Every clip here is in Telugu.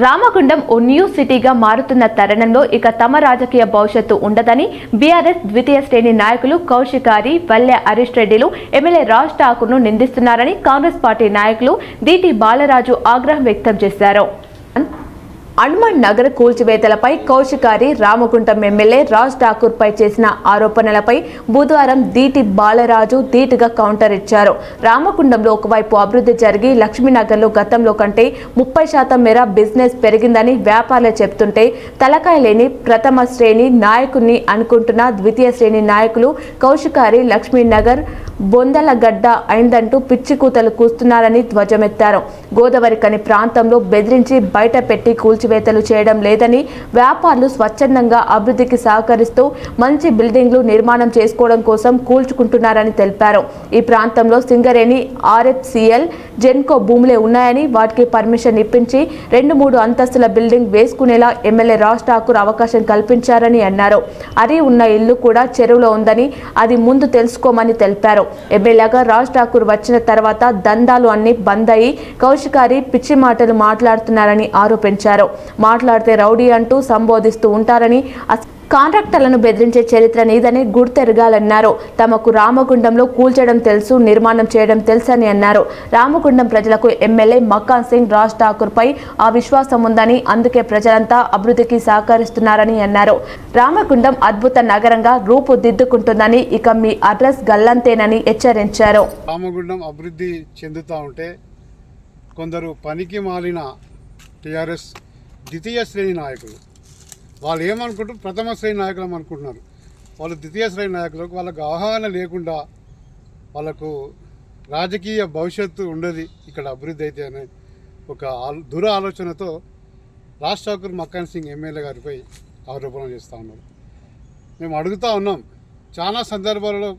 రామగుండం ఓ న్యూ సిటీగా మారుతున్న తరుణంలో ఇక తమ రాజకీయ భవిష్యత్తు ఉండదని బీఆర్ఎస్ ద్వితీయ శ్రేణి నాయకులు కౌశికారి వల్లె హరీష్ రెడ్డిలు ఎమ్మెల్యే రాజ్ ఠాకూర్ను నిందిస్తున్నారని కాంగ్రెస్ పార్టీ నాయకులు దీటి బాలరాజు ఆగ్రహం వ్యక్తం చేశారు. హనుమాన్ నగర్ కూల్చివేతలపై కౌశికారి రామగుంటం ఎమ్మెల్యే రాజ్ ఠాకూర్పై చేసిన ఆరోపణలపై బుధవారం దీటి బాలరాజు ధీటుగా కౌంటర్ ఇచ్చారు. రామగుండంలో ఒకవైపు అభివృద్ధి జరిగి లక్ష్మీనగర్లో గతంలో కంటే ముప్పై శాతం మేర బిజినెస్ పెరిగిందని వ్యాపారులు చెప్తుంటే తలకాయ లేని ప్రథమ శ్రేణి నాయకుడిని అనుకుంటున్న ద్వితీయ శ్రేణి నాయకులు కౌశికారి లక్ష్మీనగర్ బొందల గడ్డ అయిందంటూ పిచ్చి కూతలు కూస్తున్నారని ధ్వజమెత్తారు. గోదావరి కని ప్రాంతంలో బెదిరించి బయట పెట్టి కూల్చివేతలు చేయడం లేదని వ్యాపారులు స్వచ్ఛందంగా అభివృద్ధికి సహకరిస్తూ మంచి బిల్డింగ్లు నిర్మాణం చేసుకోవడం కోసం కూల్చుకుంటున్నారని తెలిపారు. ఈ ప్రాంతంలో సింగరేణి ఆర్ఎఫ్సిఎల్ జెన్కో భూములే ఉన్నాయని వాటికి పర్మిషన్ ఇప్పించి రెండు మూడు అంతస్తుల బిల్డింగ్ వేసుకునేలా ఎమ్మెల్యే రాజ్ ఠాకూర్ అవకాశం కల్పించారని అన్నారు. అరి ఉన్న ఇల్లు కూడా చెరువులో ఉందని అది ముందు తెలుసుకోమని తెలిపారు. ఎమ్మెల్యేగా రాజ్ ఠాకూర్ వచ్చిన తర్వాత దందాలు అన్ని బంద్ అయి కౌశికారి పిచ్చి మాటలు మాట్లాడుతున్నారని ఆరోపించారు. మాట్లాడితే రౌడీ అంటూ సంబోధిస్తూ ఉంటారని కాంట్రాక్టర్లను బెదిరించే చరిత్ర నీదని గుర్తెరగాలన్నారు. తమకు రామగుండంలో కూల్చడం తెలుసు నిర్మాణం చేయడం తెలుసని అన్నారు. రామగుండం ప్రజలకు ఎమ్మెల్యే మక్కాన్ సింగ్ రాజ్ ఠాకూర్ పై ఆ విశ్వాసం ఉందని అందుకే ప్రజలంతా అభివృద్ధికి సహకరిస్తున్నారని అన్నారు. రామగుండం అద్భుత నగరంగా రూపుదిద్దుకుంటుందని ఇక మీ అడ్రస్ గల్లంతేనని హెచ్చరించారు. రామగుండం అభివృద్ధి చెందుతూ ఉంటే కొందరు పనికి మాలిన టీఆర్ఎస్ ద్వితీయ శ్రేణి నాయకులు వాళ్ళు ఏమనుకుంటారు? ప్రథమ శ్రేణి నాయకులు అనుకుంటున్నారు. వాళ్ళు ద్వితీయ శ్రేణి నాయకులకు వాళ్ళకు అవగాహన లేకుండా వాళ్ళకు రాజకీయ భవిష్యత్తు ఉండదు ఇక్కడ అభివృద్ధి అయితే అనే ఒక దుర ఆలోచనతో రాజ్ ఠాకూర్ మక్కన్ సింగ్ ఎమ్మెల్యే గారిపై ఆరోపణలు చేస్తూ ఉన్నారు. మేము అడుగుతూ ఉన్నాం. చాలా సందర్భాలలో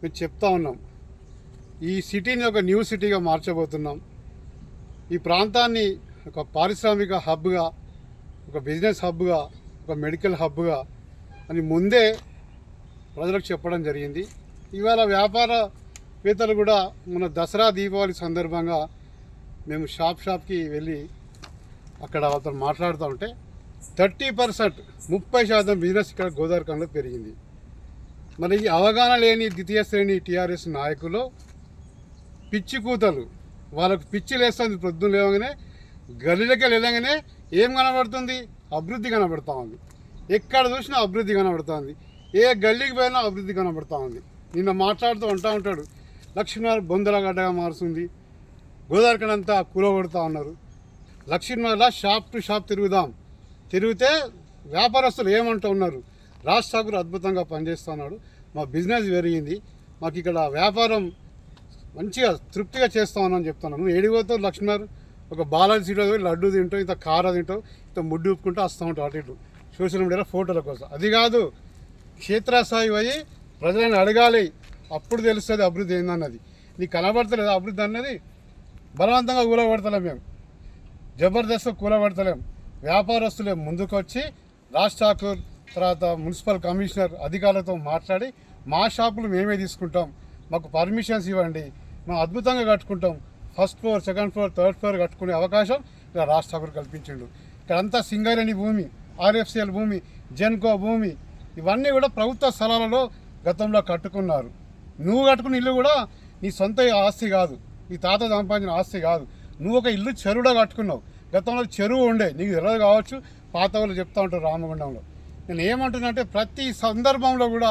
మేము చెప్తా ఉన్నాం. ఈ సిటీని ఒక న్యూ సిటీగా మార్చబోతున్నాం. ఈ ప్రాంతాన్ని ఒక పారిశ్రామిక హబ్గా ఒక బిజినెస్ హబ్గా ఒక మెడికల్ హబ్గా అని ముందే ప్రజలకు చెప్పడం జరిగింది. ఇవాళ వ్యాపారవేత్తలు కూడా మన దసరా దీపావళి సందర్భంగా మేము షాప్ షాప్కి వెళ్ళి అక్కడ అతను మాట్లాడుతూ ఉంటే థర్టీ పర్సెంట్ ముప్పై శాతం బిజినెస్ ఇక్కడ గోదావరికంలో పెరిగింది. మరి ఈ అవగాహన లేని ద్వితీయ శ్రేణి టీఆర్ఎస్ నాయకులు పిచ్చి కూతలు. వాళ్ళకు పిచ్చి లేస్తుంది పొద్దున్న లేవగానే గల్లీలకి వెళ్ళగానే ఏం కనబడుతుంది? అభివృద్ధి కనబడుతూ ఉంది ఎక్కడ చూసినా అభివృద్ధి కనబడుతుంది. ఏ గల్లీకి పోయినా అభివృద్ధి కనబడుతూ ఉంది నిన్న మాట్లాడుతూ ఉంటా ఉంటాడు లక్ష్మీనారాయణ బొందలగడ్డగా మారుతుంది గోదావరికడంతా అంతా కూలగొడుతూ ఉన్నారు లక్ష్మీనారాయణ షాప్ టు షాప్ తిరుగుదాం. తిరిగితే వ్యాపారస్తులు ఏమంటూ ఉన్నారు? రాజ్ ఠాకూర్ అద్భుతంగా పనిచేస్తున్నాడు మా బిజినెస్ పెరిగింది. మాకు ఇక్కడ వ్యాపారం మంచిగా తృప్తిగా చేస్తా ఉన్నాను చెప్తున్నాను. నువ్వు ఏడిపోతావు లక్ష్మీనారాయణ? ఒక బాలాజీ సీట్లో పోయి లడ్డు తింటాం ఇంత కార తింటాం ఇంత ముడ్డు ఉప్పుకుంటూ వస్తూ ఉంటాం అటు ఇటు. సోషల్ మీడియాలో ఫోటోల కోసం. అది కాదు క్షేత్రస్థాయి పోయి ప్రజలను అడగాలి. అప్పుడు తెలుస్తుంది అభివృద్ధి ఏందన్నది. నీకు కనబడతలేదు అభివృద్ధి అన్నది? బలవంతంగా కూలబడతలేం మేము. జబర్దస్త్ కూలబడతలేం వ్యాపారస్తులే ముందుకొచ్చి రాజ్ ఠాకూర్ తర్వాత మున్సిపల్ కమిషనర్ అధికారులతో మాట్లాడి మా షాపులు మేమే తీసుకుంటాం. మాకు పర్మిషన్స్ ఇవ్వండి. మేము అద్భుతంగా కట్టుకుంటాం. First floor second floor third floor కట్టుకునే అవకాశం ఇలా రాజ్ ఠాకూర్ కల్పించిండు. ఇక్కడంతా సింగరేణి భూమి ఆర్ఎఫ్సిఎల్ భూమి జెన్కో భూమి ఇవన్నీ కూడా ప్రభుత్వ స్థలాలలో గతంలో కట్టుకున్నారు. నువ్వు కట్టుకున్న ఇల్లు కూడా నీ సొంత ఆస్తి కాదు నీ తాత సంపాదించిన ఆస్తి కాదు. నువ్వు ఒక ఇల్లు చెరువులో కట్టుకున్నావు. గతంలో చెరువు ఉండే నీకు తెలియదు కావచ్చు పాత వాళ్ళు చెప్తా ఉంటారు రామగుండంలో. నేను ఏమంటున్నానంటే ప్రతి సందర్భంలో కూడా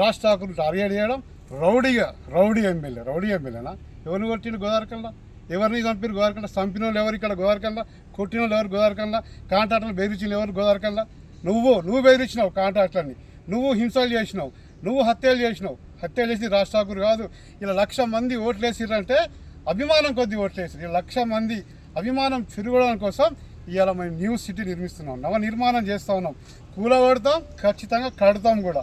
రాజ్ ఠాకూర్ టార్గెట్ చేయడం రౌడీగా రౌడీ ఎమ్మెల్యే రౌడీ ఎమ్మెల్యేనా? ఎవరిని కొట్టిన గోదావరికల్లా ఎవరిని చంపిన గోదావరికల్లా చంపిన వాళ్ళు ఎవరు ఇక్కడ గోదావరికల్లా కొట్టిన వాళ్ళు ఎవరు గోదావరికల్లా కాంట్రాక్టర్లు బెదిరించిన ఎవరు గోదావరికల్లా నువ్వు నువ్వు బెదిరించినావు కాంట్రాక్టర్ని నువ్వు హింసలు చేసినావు. నువ్వు హత్యలు చేసినావు. హత్యలు చేసి రాజ్ ఠాకూర్ కాదు. ఇలా లక్ష మంది ఓట్లేసిరంటే అభిమానం కొద్ది ఓట్లేసారు ఇలా లక్ష మంది అభిమానం తిరగడం కోసం ఇవాళ మేము న్యూ సిటీ నిర్మిస్తున్నాం. నవ నిర్మాణం చేస్తూ ఉన్నాం. కూలగొడతాం ఖచ్చితంగా కడతాం కూడా.